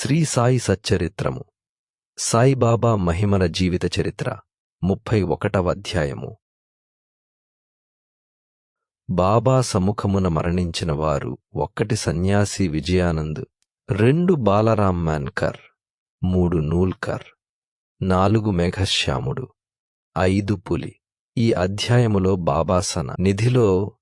శ్రీ సాయి సచ్చరిత్రము. సాయిబాబా మహిమల జీవిత చరిత్ర ముప్పై ఒకటవ అధ్యాయము. బాబా సముఖమున మరణించిన వారు ఒక్కటి సన్యాసి విజయానంద్ రెండు బాలరామ్ మాన్కర్ మూడు నూల్కర్ నాలుగు మేఘశ్యాముడు ఐదు పులి. ఈ అధ్యాయములో బాబాసన నిధిలో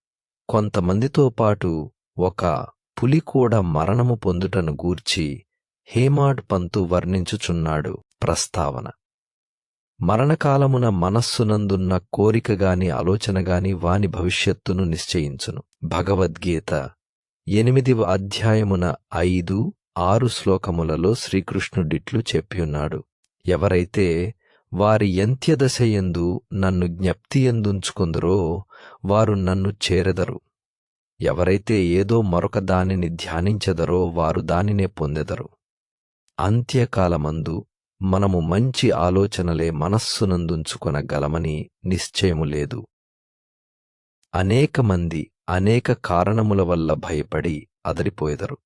కొంతమందితో పాటు ఒక పులి కూడా మరణము పొందుటను గూర్చి హేమాడ్ పంతు వర్ణించుచున్నాడు. ప్రస్తావన. మరణకాలమున మనస్సునందున్న కోరికగాని ఆలోచనగాని వాని భవిష్యత్తును నిశ్చయించును. భగవద్గీత ఎనిమిదివ అధ్యాయమున ఐదు ఆరు శ్లోకములలో శ్రీకృష్ణుడిట్లు చెప్పియున్నాడు. ఎవరైతే వారి ఎంత్యదశయందు నన్ను జ్ఞప్తియందుంచుకుందరో వారు నన్ను చేరెదరు. ఎవరైతే ఏదో మరొక దానిని ధ్యానించెదరో వారు దానినే పొందెదరు. అంత్యకాలమందు మనము మంచి ఆలోచనలే మనస్సునందుంచుకొనగలమని నిశ్చయము లేదు. అనేక మంది అనేక కారణముల వల్ల భయపడి అదరిపోయెదరు.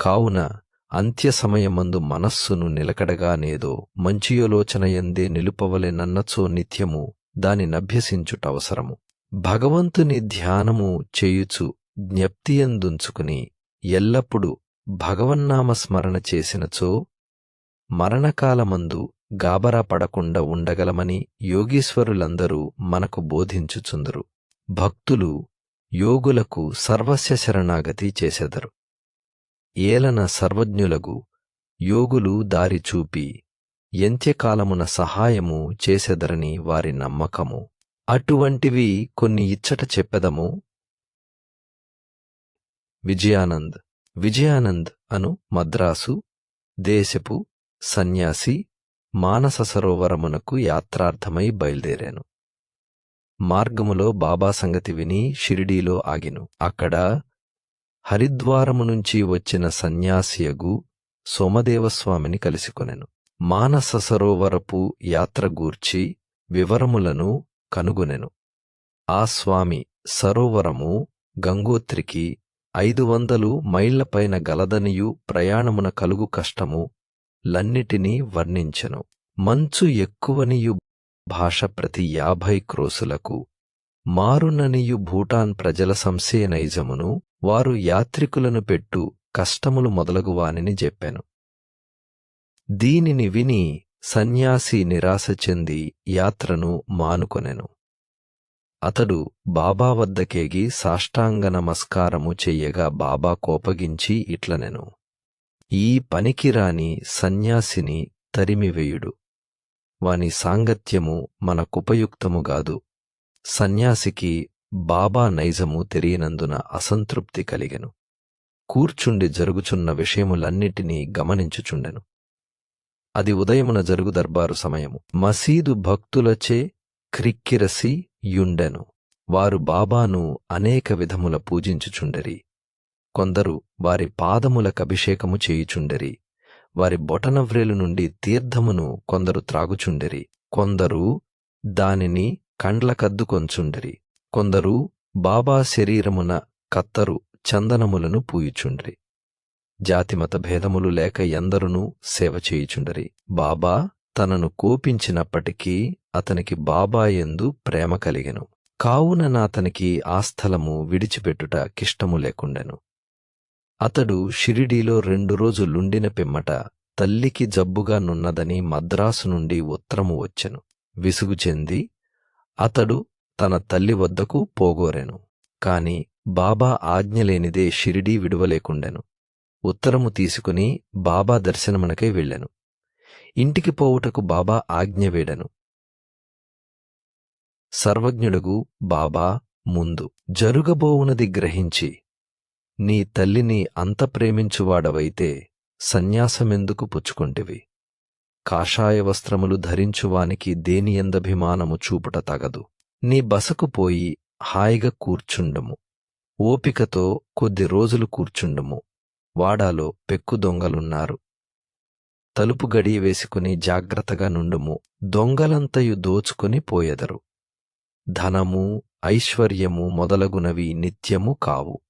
కావున అంత్య సమయమందు మనస్సును నిలకడగానేదో మంచి యోలోచనయందే నిలుపవలెనన్నచో నిత్యము దాని నభ్యసించుట అవసరము. భగవంతుని ధ్యానము చేయుచు జ్ఞప్తియందుంచుకుని ఎల్లప్పుడూ భగవన్నామ స్మరణ చేసినచో మరణకాలమందు గాబరా పడకుండా ఉండగలమని యోగీశ్వరులందరూ మనకు బోధించుచుందరు. భక్తులు యోగులకు సర్వస్య శరణాగతి చేసెదరు. ఏలన సర్వజ్ఞులగు యోగులు దారి చూపి ఎంత్యకాలమున సహాయము చేసెదరని వారి నమ్మకము. అటువంటివి కొన్ని ఇచ్చట చెప్పెదము. విజయానంద్ విజయానంద్ అను మద్రాసు దేశపు సన్యాసి మానస సరోవరమునకు యాత్రార్థమై బయలుదేరాను. మార్గములో బాబా సంగతి విని షిరిడీలో ఆగిను. అక్కడ హరిద్వారము నుంచి వచ్చిన సన్యాసియగు సోమదేవస్వామిని కలిసికొనెను. మానస సరోవరపు యాత్ర గూర్చి వివరములను కనుగొనెను. ఆ స్వామి సరోవరము గంగోత్రికి ఐదు వందలు మైళ్ళపైన గలదనియు ప్రయాణమున కలుగు కష్టము లన్నిటినీ వర్ణించెను. మంచు ఎక్కువనియు భాష ప్రతి యాభై క్రోసులకు మారుననియు భూటాన్ ప్రజల సంశయ నైజమును వారు యాత్రికులను పెట్టు కష్టములు మొదలగు వానిని చెప్పాను. దీనిని విని సన్యాసి నిరాశ చెంది యాత్రను మానుకొనెను. అతడు బాబా వద్దకేగి సాష్టాంగ నమస్కారము చెయ్యగా బాబా కోపగించి ఇట్లనెను. ఈ పనికిరాని సన్యాసిని తరిమివేయుడు. వాని సాంగత్యము మనకుపయుక్తము గాదు. సన్యాసికి బాబా నైజము తెలియనందున అసంతృప్తి కలిగెను. కూర్చుండి జరుగుచున్న విషయములన్నిటినీ గమనించుచుండెను. అది ఉదయమున జరుగు దర్బారు సమయము. మసీదు భక్తులచే క్రిక్కిరసి యుండెను. వారు బాబాను అనేక విధముల పూజించుచుండరి. కొందరు వారి పాదములకు అభిషేకము చేయుచుండరి. వారి బొటనవ్రేలు నుండి తీర్థమును కొందరు త్రాగుచుండరి. కొందరు దానిని కండ్లకద్దు కొంచుండరి. కొందరు బాబా శరీరమున కత్తరు చందనములను పూయుచుండ్రి. జాతిమత భేదములు లేక ఎందరునూ సేవ చేయుచుండరి. బాబా తనను కోపించినప్పటికీ అతనికి బాబాయందు ప్రేమ కలిగెను. కావున నాతనికి ఆ స్థలము విడిచిపెట్టుట కిష్టము లేకుండెను. అతడు షిరిడీలో రెండు రోజులుండిన పిమ్మట తల్లికి జబ్బుగా నున్నదని మద్రాసు నుండి ఉత్తరము వచ్చెను. విసుగు చెంది అతడు తన తల్లి వద్దకు పోగోరెను. కాని బాబా ఆజ్ఞలేనిదే షిరిడీ విడువలేకుండెను. ఉత్తరము తీసుకుని బాబా దర్శనమునకై వెళ్ళెను. ఇంటికి పోవుటకు బాబా ఆజ్ఞ వేడెను. సర్వజ్ఞుడుగు బాబా ముందు. జరుగబోవునది గ్రహించి నీ తల్లిని అంత ప్రేమించువాడవైతే సన్యాసమెందుకు పుచ్చుకొంటివి? కాషాయ వస్త్రములు ధరించువానికి దేనియందభిమానము చూపుట తగదు. నీ బసకు పోయి హాయిగా కూర్చుండము. ఓపికతో కొద్ది రోజులు కూర్చుండము. వాడాలో పెక్కు దొంగలున్నారు. తలుపు గడియ వేసుకుని జాగ్రత్తగా నుండుము. దొంగలంతయు దోచుకుని పోయెదరు. ధనము ఐశ్వర్యము మొదలగునవి నిత్యము కావు.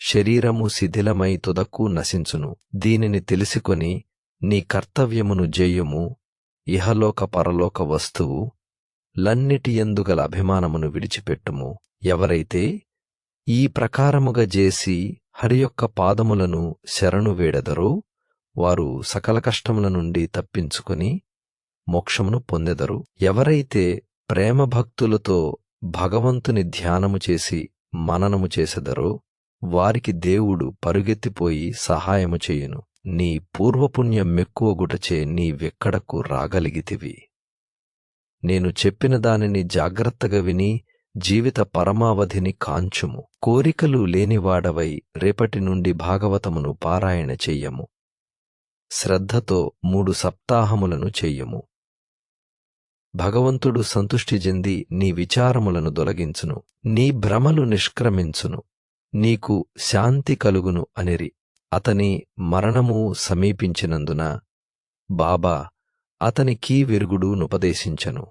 శరీరము శిథిలమై తుదకు నశించును. దీనిని తెలుసుకొని నీ కర్తవ్యమును జేయుము. ఇహలోక పరలోక వస్తువు లన్నిటి ఎందుగల అభిమానమును విడిచిపెట్టుము. ఎవరైతే ఈ ప్రకారముగా చేసి హరి యొక్క పాదములను శరణు వేడెదరో వారు సకల కష్టముల నుండి తప్పించుకొని మోక్షమును పొందెదరు. ఎవరైతే ప్రేమ భక్తులతో భగవంతుని ధ్యానము చేసి మననము చేసెదరో వారికి దేవుడు పరుగెత్తిపోయి సహాయము చేయును. నీ పూర్వపుణ్యం మెక్కువగుటచే నీవెక్కడకు రాగలిగితివి. నేను చెప్పిన దానిని జాగ్రత్తగా విని జీవిత పరమావధిని కాంచుము. కోరికలు లేనివాడవై రేపటి నుండి భాగవతమును పారాయణ చెయ్యము. శ్రద్ధతో మూడు సప్తాహములను చెయ్యము. భగవంతుడు సంతుష్టి చెంది నీ విచారములను దొలగించును నీ భ్రమలు నిష్క్రమించును. నీకు శాంతి కలుగును అనిరి. అతని మరణము సమీపించినందున బాబా అతనికి విరుగుడు నుపదేశించను.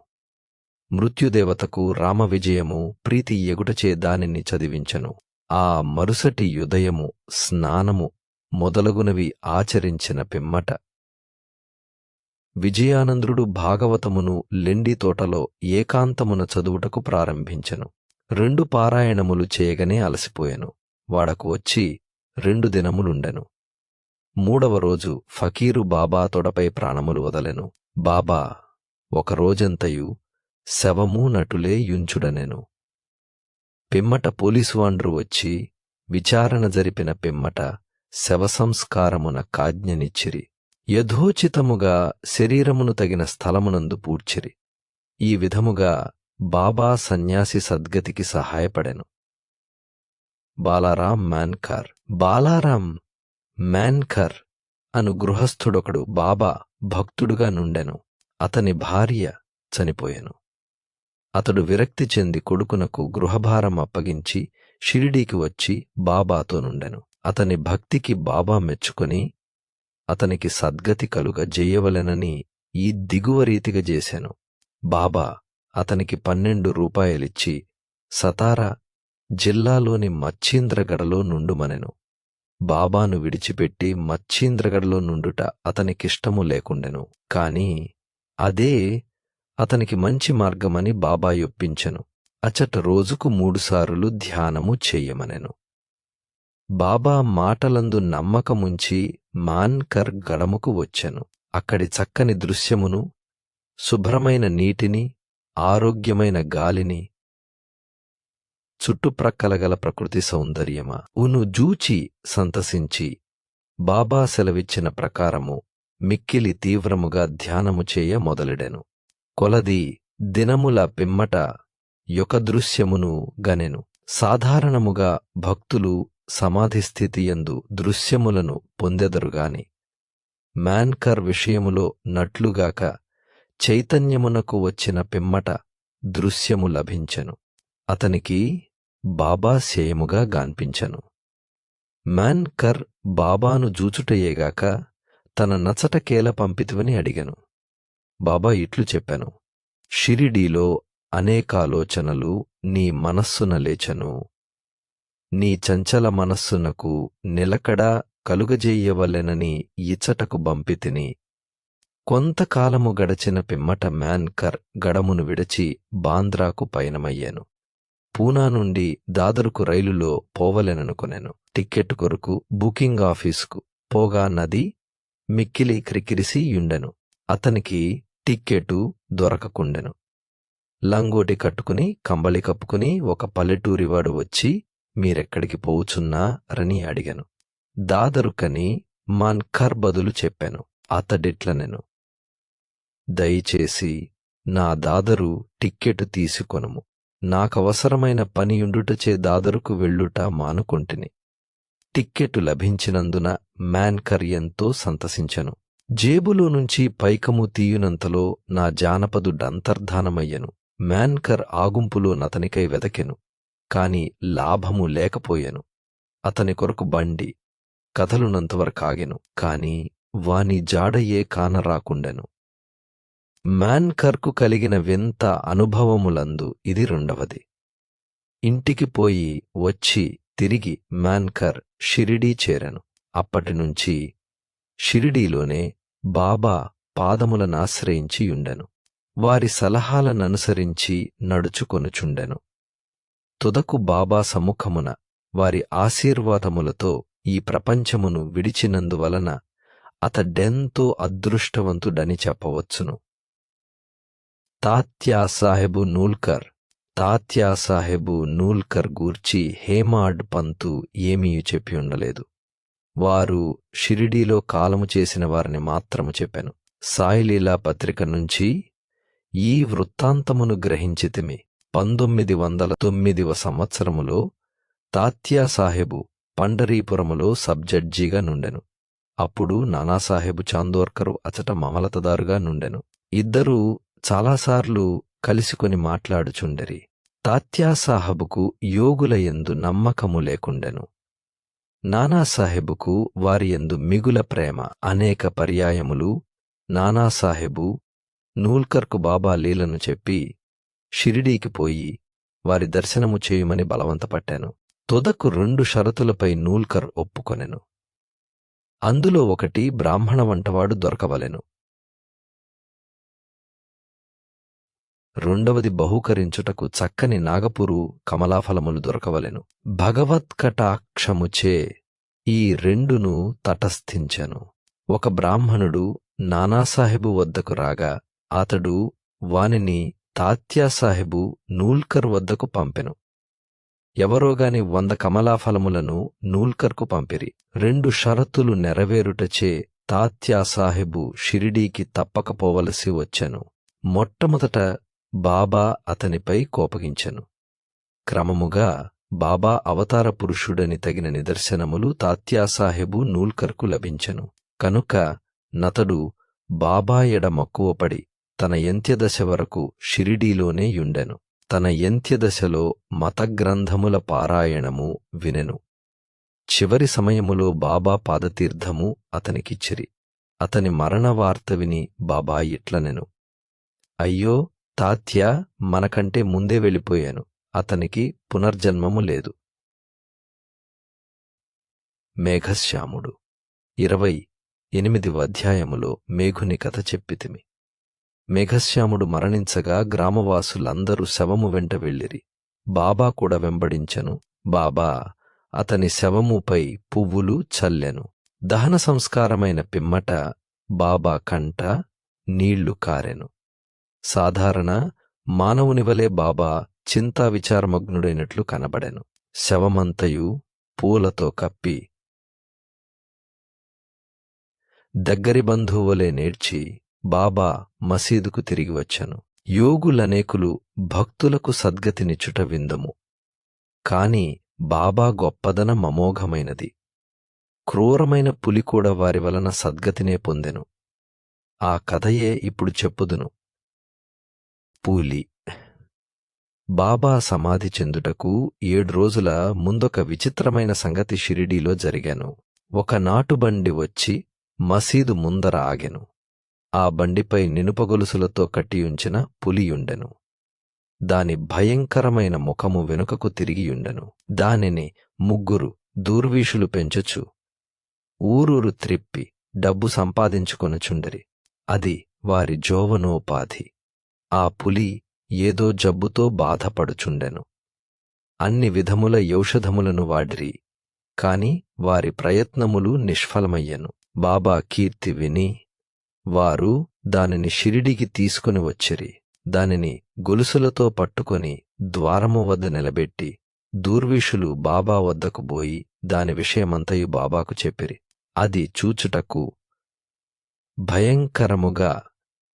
మృత్యుదేవతకు రామ విజయము ప్రీతి ఎగుటచే దానిని చదివించను. ఆ మరుసటి యుదయము స్నానము మొదలగునవి ఆచరించిన పిమ్మట విజయానందుడు భాగవతమును లెండి తోటలో ఏకాంతమున చదువుటకు ప్రారంభించెను. రెండు పారాయణములు చేయగనే అలసిపోయెను. వాడకు వచ్చి రెండు దినములుండెను. మూడవ రోజు ఫకీరు బాబా తొడపై ప్రాణములు వదలెను. బాబా ఒక రోజంతయు శవము నటులే యుంచుడనెను. పిమ్మట పోలీసువాండ్రు వచ్చి విచారణ జరిపిన పిమ్మట శవసంస్కారమున కాజ్ఞనిచ్చిరి. యథోచితముగా శరీరమును తగిన స్థలమునందు పూడ్చిరి. ఈ విధముగా బాబా సన్యాసి సద్గతికి సహాయపడెను. బాలారాం మ్యాన్కర్. బాలారాం మ్యాన్కర్ అను గృహస్థుడొకడు బాబా భక్తుడుగా నుండెను. అతని భార్య చనిపోయెను. అతడు విరక్తి చెంది కొడుకునకు గృహభారం అప్పగించి షిరిడీకి వచ్చి బాబాతో నుండెను. అతని భక్తికి బాబా మెచ్చుకొని అతనికి సద్గతి కలుగ జేయవలెనని ఈ దిగువ రీతిగా చేశాను బాబా అతనికి పన్నెండు రూపాయలిచ్చి సతారా జిల్లాలోని మచ్చీంద్రగడలో నుండుమనెను బాబాను విడిచిపెట్టి మచ్చీంద్రగడలో నుండుట అతనికిష్టము లేకుండెను. కాని అదే అతనికి మంచి మార్గమని బాబా యొప్పించెను. అచట రోజుకు మూడుసార్లు ధ్యానము చెయ్యమనెను బాబా మాటలందు నమ్మకముంచి మాన్కర్ గడముకు వచ్చెను. అక్కడి చక్కని దృశ్యమును శుభ్రమైన నీటిని ఆరోగ్యమైన గాలిని చుట్టుప్రక్కల గల ప్రకృతి సౌందర్యమా. ఉను జూచి సంతసించి బాబా సెలవిచ్చిన ప్రకారము మిక్కిలి తీవ్రముగా ధ్యానము చేయ మొదలెడెను. కొలది దినముల పిమ్మట యొక్క దృశ్యమును గనెను. సాధారణముగా భక్తులు సమాధిస్థితియందు దృశ్యములను పొందెదరుగాని మ్యాన్కర్ విషయములో నట్లుగాక చైతన్యమునకు వచ్చిన పిమ్మట దృశ్యము లభించెను. అతనికి బాబా శయముగా గాన్పించెను. మ్యాన్కర్ బాబాను జూచుటయేగాక తన నచటకేల పంపితివని అడిగను. బాబా ఇట్లు చెప్పెను. షిరిడీలో అనేకాలోచనలు నీ మనస్సున లేచెను. నీ చంచల మనస్సునకు నిలకడ కలుగజేయవలెనని ఇచ్చటకు బంపితిని కొంతకాలము గడచిన పిమ్మట మ్యాన్కర్ గడమును విడచి బాంద్రాకు పయనమయ్యాను. పూనా నుండి దాదరుకు రైలులో పోవలెననుకొనెను టిక్కెట్ కొరకు బుకింగ్ ఆఫీసుకు పోగా నది మిక్కిలి క్రికిరిసి యుండెను. అతనికి టిక్కెటు దొరకకుండెను. లంగోటి కట్టుకుని కంబళి కప్పుకుని ఒక పల్లెటూరివాడు వచ్చి మీరెక్కడికి పోవుచున్నా రని అడిగాను. దాదరుకని మాన్కర్ బదులు చెప్పాను. అతడిట్లనెను దయచేసి నా దాదరు టిక్కెటు తీసుకొనుము. నాకవసరమైన పనియుండుటచే దాదరుకు వెళ్ళుట మానుకొంటిని. టిక్కెటు లభించినందున మ్యాన్కర్ ఎంతో సంతసించెను. జేబులో నుంచి పైకము తీయునంతలో నా జానపదుడంతర్ధానమయ్యెను మ్యాన్కర్ ఆగుంపులో నతనికై వెదకెను. కాని లాభము లేకపోయెను. అతని కొరకు బండి కథలునంతవరకాగెను కాని వాని జాడయే కానరాకుండెను మ్యాన్కర్కు కలిగిన వింత అనుభవములందు ఇది రెండవది. ఇంటికి పోయి వచ్చి తిరిగి మాన్కర్ షిరిడీ చేరాను. అప్పటినుంచి షిరిడీలోనే బాబా పాదములనాశ్రయించి యుండెను. వారి సలహాలననుసరించి నడుచుకొనుచుండెను. తుదకు బాబా సముఖమున వారి ఆశీర్వాదములతో ఈ ప్రపంచమును విడిచినందువలన అతడెంతో అదృష్టవంతుడని చెప్పవచ్చును. తాత్యాసాహెబు నూల్కర్ తాత్యా సాహెబు నూల్కర్ గూర్చి హేమాడ్ పంతు ఏమీ చెప్పి ఉండలేదు. వారు షిరిడీలో కాలము చేసిన వారిని మాత్రము చెప్పాను. సాయిలీలా పత్రిక నుంచి ఈ వృత్తాంతమును గ్రహించితిమి. పంతొమ్మిది వందల తొమ్మిదివ సంవత్సరములో తాత్యా సాహెబు పండరీపురములో సబ్జడ్జిగా నుండెను. అప్పుడు నానాసాహెబు చాందోర్కరు అచట మమలతదారుగా నుండెను. ఇద్దరూ చాలాసార్లు కలిసికొని మాట్లాడుచుండెరి. తాత్యాసాహెబుకు యోగులయందు నమ్మకము లేకుండెను. నానాసాహెబుకు వారి యందు మిగుల ప్రేమ అనేక పర్యాయములు. నానాసాహెబు నూల్కర్కు బాబా లీలను చెప్పి షిరిడీకి పోయి వారి దర్శనము చేయుమని బలవంతపట్టాను. తొదకు రెండు షరతులపై నూల్కర్ ఒప్పుకొనెను. అందులో ఒకటి బ్రాహ్మణ వంటవాడు దొరకవలెను. రెండవది బహూకరించుటకు చక్కని నాగపురు కమలాఫలములు దొరకవలెను. భగవత్కటాక్షముచే ఈ రెండును తటస్థించెను. ఒక బ్రాహ్మణుడు నానాసాహెబు వద్దకు రాగా అతడు వానిని తాత్యాసాహెబు నూల్కర్ వద్దకు పంపెను. ఎవరోగాని వంద కమలాఫలములను నూల్కర్కు పంపిరి. రెండు షరతులు నెరవేరుటచే తాత్యాసాహెబు షిరిడీకి తప్పకపోవలసి వచ్చెను. మొట్టమొదట బాబా అతనిపై కోపగించెను. క్రమముగా బాబా అవతార పురుషుడని తగిన నిదర్శనములు తాత్యాసాహెబు నూల్కర్కు లభించెను. కనుక నతడు బాబా ఎడ మక్కువపడి తన ఎంత్యదశ వరకు షిరిడీలోనే యుండెను. తన ఎంత్యదశలో మతగ్రంథముల పారాయణము వినెను. చివరి సమయములో బాబా పాదతీర్థము అతనికిచ్చిరి. అతని మరణ వార్త విని బాబా ఇట్లనెను అయ్యో తాత్య మనకంటే ముందే వెళ్ళిపోయాను. అతనికి పునర్జన్మము లేదు. మేఘశ్యాముడు. ఇరవై ఎనిమిదివ అధ్యాయములో మేఘుని కథ చెప్పితిమి. మేఘశ్యాముడు మరణించగా గ్రామవాసులందరూ శవము వెంట వెళ్ళిరి. బాబా కూడా వెంబడించెను. బాబా అతని శవముపై పువ్వులు చల్లెను. దహన సంస్కారమైన పిమ్మట బాబా కంట నీళ్ళు కారెను. సాధారణ మానవుని వలె బాబా చింతా విచారమగ్నుడైనట్లు కనబడెను. శవమంతయు పూలతో కప్పి దగ్గరి బంధువులే నేర్చి బాబా మసీదుకు తిరిగి వచ్చాను. యోగులనేకులు భక్తులకు సద్గతినిచ్చుట విందము. కాని బాబా గొప్పదన మమోఘమైనది. క్రూరమైన పులి కూడా వారి వలన సద్గతినే పొందెను. ఆ కథయే ఇప్పుడు చెప్పుదును. పూలి. బాబా సమాధి చెందుటకు ఏడు రోజుల ముందొక విచిత్రమైన సంగతి షిరిడీలో జరిగాను. ఒక నాటుబండి వచ్చి మసీదు ముందర ఆగెను. ఆ బండిపై నినుపగొలుసులతో కట్టియుంచిన పులియుండెను. దాని భయంకరమైన ముఖము వెనుకకు తిరిగియుండెను. దానిని ముగ్గురు దూర్వీషులు పెంచుచు ఊరూరు త్రిప్పి డబ్బు సంపాదించుకొనుచుండరి. అది వారి జోవనోపాధి. ఆ పులి ఏదో జబ్బుతో బాధపడుచుండెను. అన్ని విధముల యౌషధములను వాడిరి. కాని వారి ప్రయత్నములు నిష్ఫలమయ్యెను. బాబా కీర్తి విని వారు దానిని షిరిడికి తీసుకుని వచ్చిరి. దానిని గొలుసులతో పట్టుకొని ద్వారము వద్ద నిలబెట్టి దూర్విషులు బాబా వద్దకు పోయి దాని విషయమంతయు బాబాకు చెప్పిరి. అది చూచుటకు భయంకరముగా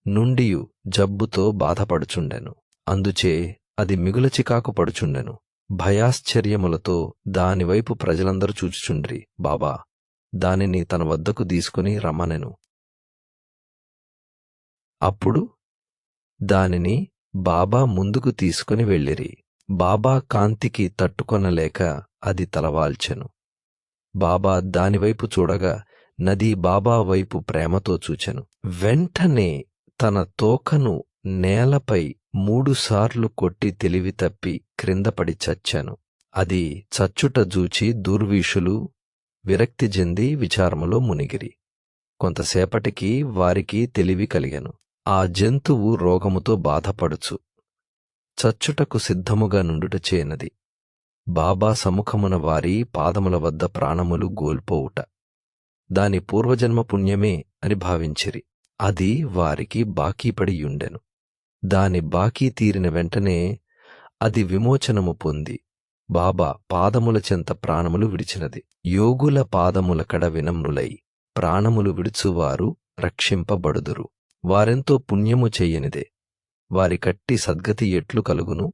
నుండియు జబ్బుతో బాధపడుచుండెను. అందుచే అది మిగుల చికాకు పడుచుండెను. భయాశ్చర్యములతో దానివైపు ప్రజలందరూ చూచుచుండ్రి. బాబా దానిని తన వద్దకు తీసుకుని రమ్మనెను. అప్పుడు దానిని బాబా ముందుకు తీసుకుని వెళ్ళిరి. బాబా కాంతికి తట్టుకొనలేక అది తలవాల్చెను. బాబా దానివైపు చూడగా నది బాబా వైపు ప్రేమతో చూచెను. వెంటనే తన తోకను నేలపై మూడుసార్లు కొట్టి తెలివి తప్పి క్రిందపడి చచ్చాను. అది చచ్చుట జూచి దూర్వీషులు విరక్తి చెంది విచారములో మునిగిరి. కొంతసేపటికి వారికి తెలివి కలిగెను. ఆ జంతువు రోగముతో బాధపడుచు. చచ్చుటకు సిద్ధముగా నుండుట చేనది బాబా సముఖమున వారి పాదముల వద్ద ప్రాణములు గోల్పోవుట. దాని పూర్వజన్మ పుణ్యమే అని భావించిరి. అది వారికి బాకీపడియుండెను. దాని బాకీ తీరిన వెంటనే అది విమోచనము పొంది. బాబా పాదముల చెంత ప్రాణములు విడిచినది. యోగుల పాదముల కడ వినమ్రులై ప్రాణములు విడుచువారు రక్షింపబడుదురు. వారెంతో పుణ్యము చెయ్యనిదే వారి కట్టి సద్గతి ఎట్లు కలుగును?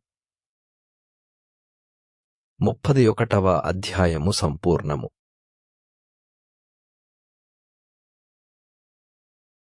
ముప్పది ఒకటవ అధ్యాయము సంపూర్ణము.